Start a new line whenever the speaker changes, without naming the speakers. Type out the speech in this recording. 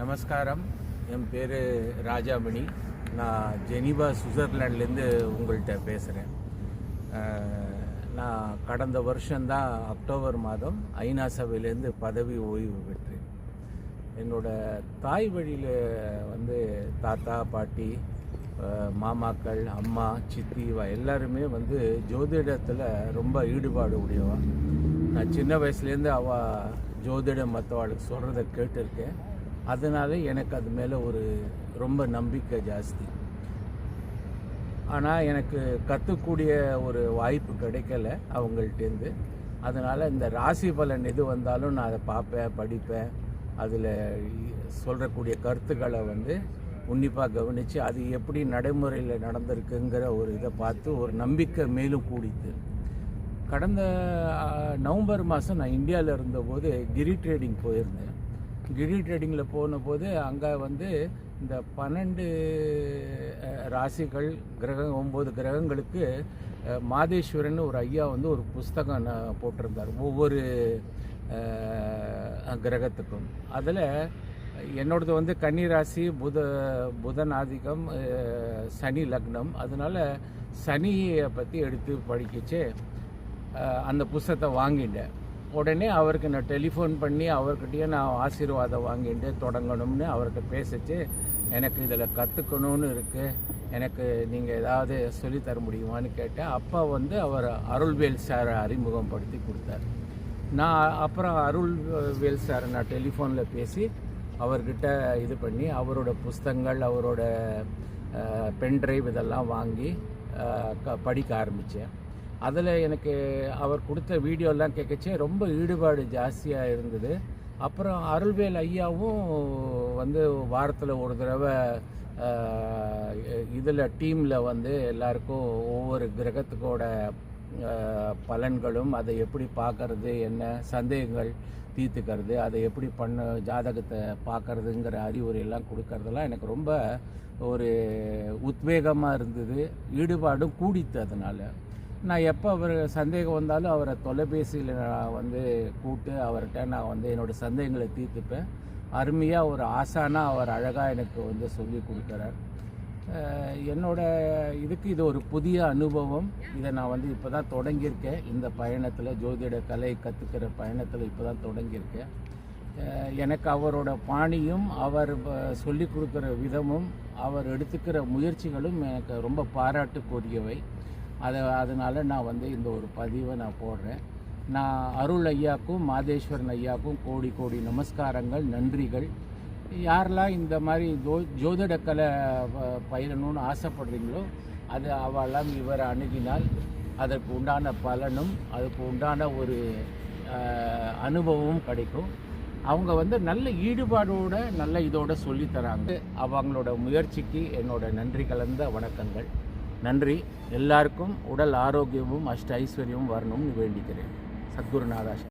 நமஸ்காரம். என் பேர் ராஜாமணி. நான் ஜெனீவா சுவிட்சர்லாண்ட்லேருந்து உங்கள்கிட்ட பேசுகிறேன் நான் கடந்த வருஷம்தான் அக்டோபர் மாதம் ஐநா சபையிலேருந்து பதவி ஓய்வு பெற்றேன். என்னோட தாய் வழியில் வந்து தாத்தா பாட்டி மாமாக்கள் அம்மா சித்தி இவா எல்லாருமே வந்து ஜோதிடத்தில் ரொம்ப ஈடுபாடு உடையவா. நான் சின்ன வயசுலேருந்து அவள் ஜோதிடம் மற்றவாளுக்கு சொல்கிறத கேட்டிருக்கேன். அதனால எனக்கு அது மேலே ஒரு ரொம்ப நம்பிக்கை ஜாஸ்தி. ஆனால் எனக்கு கற்றுக்கூடிய ஒரு வாய்ப்பு கிடைக்கல அவங்கள்ட்டேருந்து அதனால் இந்த ராசி பலன் எது வந்தாலும் நான் அதை பார்ப்பேன் படிப்பேன். அதில் சொல்கிறக்கூடிய கருத்துக்களை வந்து உன்னிப்பாக கவனித்து அது எப்படி நடைமுறையில் நடந்திருக்குங்கிற ஒரு இதை பார்த்து ஒரு நம்பிக்கை மேலும் கூடித்து. கடந்த நவம்பர் மாதம் நான் இந்தியாவில் இருந்தபோது கிரி ட்ரேடிங் போயிருந்தேன். கிரி ட்ரேடிங்கில் போன போது அங்கே வந்து இந்த பன்னெண்டு ராசிகள் கிரகம் ஒம்பது கிரகங்களுக்கு மாதேஸ்வரன் ஒரு ஐயா வந்து ஒரு புஸ்தகம் நான் போட்டிருந்தார். ஒவ்வொரு கிரகத்துக்கும். அதில் என்னோடது வந்து கன்னி ராசி புத புதன் ஆதிக்கம் சனி லக்னம். அதனால் சனியை பற்றி எடுத்து படிக்கச்சு அந்த புஸ்தகத்தை வாங்கிட்டேன். உடனே அவருக்கு நான் டெலிஃபோன் பண்ணி அவர்கிட்டயே நான் ஆசீர்வாதம் வாங்கிட்டு தொடங்கணும்னு அவர்கிட்ட பேசிச்சு. எனக்கு இதில் கற்றுக்கணும்னு இருக்குது எனக்கு நீங்கள் ஏதாவது சொல்லித் தர முடியுமான்னு கேட்டேன் அப்பா வந்து அவர் அருள்வேல் சாரை அறிமுகப்படுத்தி கொடுத்தாரு. நான் அப்புறம் அருள்வேல் சாரை நான் டெலிஃபோனில் பேசி அவர்கிட்ட இது பண்ணி அவரோட புஸ்தகங்கள் அவரோட பென்ட்ரைவ் இதெல்லாம் வாங்கி க- படிக்க ஆரம்பித்தேன் அதில் எனக்கு அவர் கொடுத்த வீடியோலாம் கேட்கச்சே ரொம்ப ஈடுபாடு ஜாஸ்தியாக இருந்தது. அப்புறம் அருள்வேல் ஐயாவும் வந்து வாரத்தில் ஒரு தடவை இதில் டீமில் வந்து எல்லாருக்கும் ஒவ்வொரு கிரகத்துக்கோட பலன்களும் அதை எப்படி பார்க்கறது என்ன சந்தேகங்கள் தீர்த்துக்கிறது அதை எப்படி பண்ண ஜாதகத்தை பார்க்கறதுங்கிற அறிவுரையெல்லாம் கொடுக்கறதெல்லாம் எனக்கு ரொம்ப ஒரு உத்வேகமாக இருந்தது. ஈடுபாடும் கூடித்து அதனால். நான் எப்போ அவர் சந்தேகம் வந்தாலும் அவரை தொலைபேசியில் நான் வந்து கூப்பிட்டு அவர்கிட்ட நான் வந்து என்னோடய சந்தேகங்களை தீர்த்துப்பேன். அருமையாக ஒரு ஆசானாக அவர் அழகாக எனக்கு வந்து சொல்லி கொடுக்குறார். என்னோட இதுக்கு இது ஒரு புதிய அனுபவம். இதை நான் வந்து இப்போ தான் தொடங்கியிருக்கேன். இந்த பயணத்தில் ஜோதிட கலை கற்றுக்கிற பயணத்தில் இப்போ தான் தொடங்கியிருக்கேன் எனக்கு அவரோட பாணியும் அவர் சொல்லி கொடுக்குற விதமும் அவர் எடுத்துக்கிற முயற்சிகளும் எனக்கு ரொம்ப பாராட்டுக்குரியவை. அதை அதனால் நான் வந்து இந்த ஒரு பதிவை நான் போடுறேன். நான் அருள் ஐயாக்கும் மாதேஸ்வரன் ஐயாக்கும் கோடி கோடி நமஸ்காரங்கள் நன்றிகள். யாரெல்லாம் இந்த மாதிரி ஜோ ஜோதிட கலை ப- பயிலணும்னு ஆசைப்படுறீங்களோ அது அவெல்லாம் இவரை அணுகினால் அதற்கு உண்டான பலனும் அதுக்கு உண்டான ஒரு அனுபவமும் கிடைக்கும். அவங்க வந்து நல்ல ஈடுபாடோட நல்ல இதோட சொல்லித்தராங்க அவங்களோட முயற்சிக்கு என்னோட நன்றி கலந்த வணக்கங்கள். நன்றி. எல்லாருக்கும் உடல் ஆரோக்கியமும் அஷ்ட ஐஸ்வர்யமும் வரணும்னு வேண்டிக்கிறேன். சத்குருநாதா